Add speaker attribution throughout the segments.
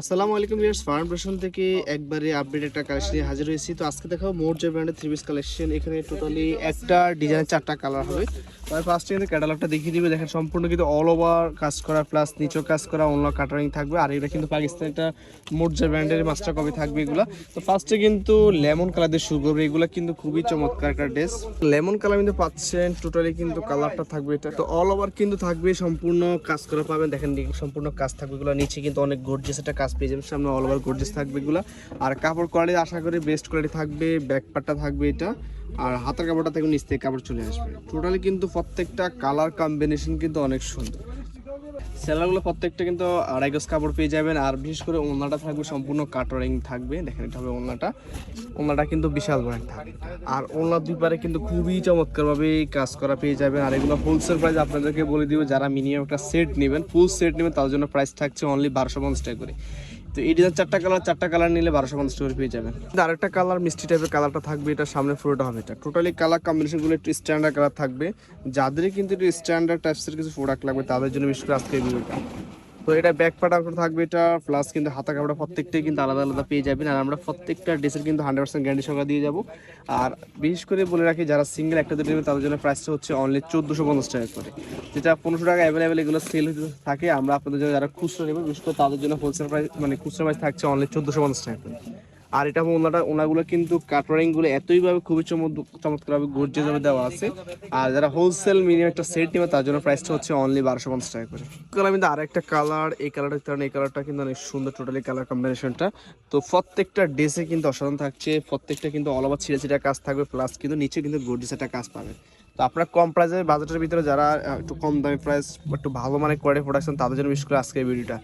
Speaker 1: আসসালামু আলাইকুম viewers, farm প্রশন থেকে একবারে আপডেট একটা কালেকশন হাজির হয়েছি। তো আজকে দেখাবো মোর্জা ব্র্যান্ডের থ্রি পিস কালেকশন এখানে টোটালি একটা ডিজাইনের চারটা কালার হবে। তবে ফার্স্টে কিন্তু ক্যাটালগটা দেখিয়ে দিবে। দেখেন সম্পূর্ণ কিন্তু অল ওভার কাজ করা প্লাস নিচেও কাজ করা, অন্য কাটারিং থাকবে। আর এটা কিন্তু পাকিস্তান একটা মোর্জা ব্র্যান্ডের মাস্টার কপি থাকবে এগুলা। তো ফার্স্টে কিন্তু লেমন কালার দিয়ে শুরু করবে। এগুলো কিন্তু খুবই চমৎকার একটা ড্রেস লেমন কালার কিন্তু পাচ্ছেন টোটালি কিন্তু কালারটা থাকবে এটা। তো অল ওভার কিন্তু থাকবে, সম্পূর্ণ কাজ করা পাবেন। দেখেন সম্পূর্ণ কাজ থাকবে এগুলো। নিচে কিন্তু অনেক গর্জিয়াস একটা কাজ পেয়ে যাবেন সামনে অল ওভার গোর্জেস থাকবে এগুলো। আর কাপড় কোয়ালিটি আশা করি বেস্ট কোয়ালিটি থাকবে ব্যাক পার্টটা থাকবে এটা। আর হাতের কাপড়টা থেকে নিচ থেকে কাপড় চলে আসবে। টোটালি কিন্তু প্রত্যেকটা কালার কম্বিনেশন কিন্তু অনেক সুন্দর। সেলারগুলো প্রত্যেকটা কিন্তু আড়াই গজ কাপড় পেয়ে যাবেন, আর বিশেষ করে ওনাটা থাকবে, সম্পূর্ণ কাটরিং থাকবে। দেখেন, এটা হবে ওনাটা ওনাটা কিন্তু বিশাল বড় থাকবে। আর ওনার দুই পারে কিন্তু খুবই চমৎকারভাবে কাজ করা পেয়ে যাবেন। আর এগুলো হোলসেল প্রাইস আপনাদেরকে বলে দিব, যারা মিনিমাম একটা সেট নেবেন ফুল সেট নেবেন, তার জন্য প্রাইস থাকছে অনলি বারোশো পঞ্চাশ টাকা করে। তো এই ডিজাইন চারটা কালার চারটা কালার নিলে বারোশো পঞ্চাশ টাকা পেয়ে যাবেন। আরেকটা কালার মিষ্টি টাইপের কালারটা থাকবে এটা সামনে পুরোটা হবে। এটা টোটালি কালার কম্বিনেশনগুলো একটু স্ট্যান্ডার্ড কালার থাকবে। যাদের কিন্তু একটু স্ট্যান্ডার্ড টাইপসের কিছু প্রোডাক্ট লাগবে, তাদের জন্য বিশেষ করে আজকে এই ভিডিওটা তো এটা ব্যাক পাটা থাকবে এটা প্লাস কিন্তু হাতা কাপড়া প্রত্যেকটাই কিন্তু আলাদা আলাদা পেয়ে যাবেন। আর আমরা প্রত্যেকটা ড্রেসের কিন্তু হান্ড্রেড পার্সেন্ট গ্যারান্টি সঙ্গে দিয়ে যাব। আর বিশেষ করে বলে রাখি, যারা সিঙ্গেল একটা দুটো নেবে তাদের জন্য প্রাইসটা হচ্ছে অনলি চোদ্দোশো পঞ্চাশ টাকা করে। যেটা পনেরোশো টাকা অ্যাভেলেবেল এগুলো সেল হতে থাকে, আমরা আপনাদের জন্য যারা খুচরো নেবেন, বিশেষ করে তাদের জন্য হোলসেল প্রাইস মানে খুচরো প্রাইস থাকছে অনলি চোদ্দোশো পঞ্চাশ টাকা করে। আর এটা ওনাটা, ওনাগুলো কিন্তু কাটারিংগুলো এতইভাবে খুবই চমৎকারভাবে গর্জিয়াস ভাবে দেওয়া আছে। আর যারা হোলসেল মিনিমাম একটা সেট নেবে, তার জন্য প্রাইসটা হচ্ছে অনলি বারোশো পঞ্চাশ টাকা করে। কালার কিন্তু আরেকটা কালার এই কালারটা কারণ এই কালারটা কিন্তু অনেক সুন্দর টোটালি কালার কম্বিনেশনটা তো প্রত্যেকটা ড্রেসে কিন্তু অসাধারণ থাকছে, প্রত্যেকটা কিন্তু অল ছিঁড়ে ছিঁড়ে কাজ থাকবে প্লাস কিন্তু নিচে কিন্তু গর্জিয়াস একটা কাজ পাবে। তো আপনার কম প্রাইসে বাজেটের ভিতরে যারা একটু কম দামি প্রাইস একটু ভালো মানে কোয়ালিটি প্রোডাকশন তাদের জন্য বিশেষ করে আজকে এই ভিডিওটা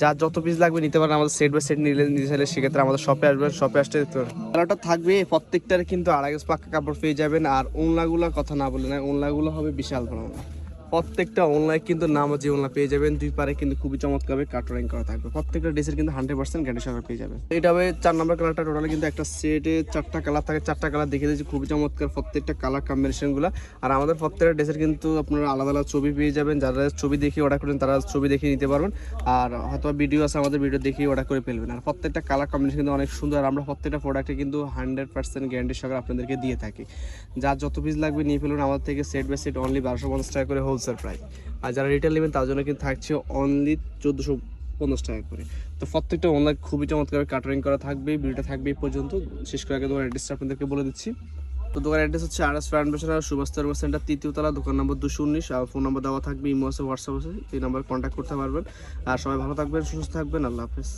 Speaker 1: যার যত পিস লাগবে নিতে পারেন আমাদের সেট বাই সেট নিলে, নিতে চাইলে সেক্ষেত্রে আমাদের শপে আসবেন শপে আসতে কালারটা থাকবে, প্রত্যেকটার কিন্তু আড়াই পাক্কা কাপড় পেয়ে যাবেন আর ওনলাগুলো কথা না বলে না ওনলাগুলো হবে বিশাল ওনলা। প্রত্যেকটা অনলাইন কিন্তু নাম যে ওনলা পেয়ে যাবেন, দুই পারে কিন্তু খুবই চমৎকারভাবে কাটারিং করা থাকবে। প্রত্যেকটা ড্রেসের কিন্তু হান্ড্রেড পার্সেন্ট গ্যারান্টি সহকারে পেয়ে যাবেন। এটা হবে চার নম্বর কালারটা টোটালি কিন্তু একটা সেটে চারটা কালার থাকে, চারটা কালার দেখে দিয়েছি, খুবই চমৎকার প্রত্যেকটা কালার কম্বিনেশনগুলো আর আমাদের প্রত্যেকটা ড্রেসের কিন্তু আপনারা আলাদা আলাদা ছবি পেয়ে যাবেন, যারা ছবি দেখে অর্ডার করেন তারা ছবি দেখে নিতে পারবেন। আর হয়তো ভিডিও আছে আমাদের ভিডিও দেখেই অর্ডার করে ফেলবেন। আর প্রত্যেকটা কালার কম্বিনেশন কিন্তু অনেক সুন্দর, আর আমরা প্রত্যেকটা প্রোডাক্টে কিন্তু হান্ড্রেড পার্সেন্ট গ্যারান্টি সহকারে আপনাদেরকে দিয়ে থাকি। যার যত পিস লাগবে নিয়ে ফেলুন, আমাদের থেকে সেট বাই সেট অনলি বারোশো পঞ্চাশ টাকা করে হোলসেল প্রাইস আর যারা রিটেল নেবেন, তার জন্য কিন্তু থাকছে অনলি চোদ্দোশো পঞ্চাশ টাকা করে। তো প্রত্যেকটা অনলাইন খুবই চমৎকার কাটারিং করা থাকবে ভিডিওটা থাকবে এই পর্যন্ত। শেষ করে আগে দোকান অ্যাড্রেসটা আপনাদেরকে বলে দিচ্ছি। তো দোকান অ্যাড্রেস হচ্ছে আর এস ফাউন্ডেশন আর সুভাষ সার্ভিস সেন্টার তৃতীয় তলা, দোকান নম্বর দুশো উনিশ। আর ফোন নাম্বার দেওয়া থাকবে, ইমো আছে, হোয়াটসঅ্যাপ আছে, এই নাম্বার কন্ট্যাক্ট করতে পারবেন। আর সবাই ভালো থাকবেন, সুস্থ থাকবেন, আল্লাহ হাফেজ।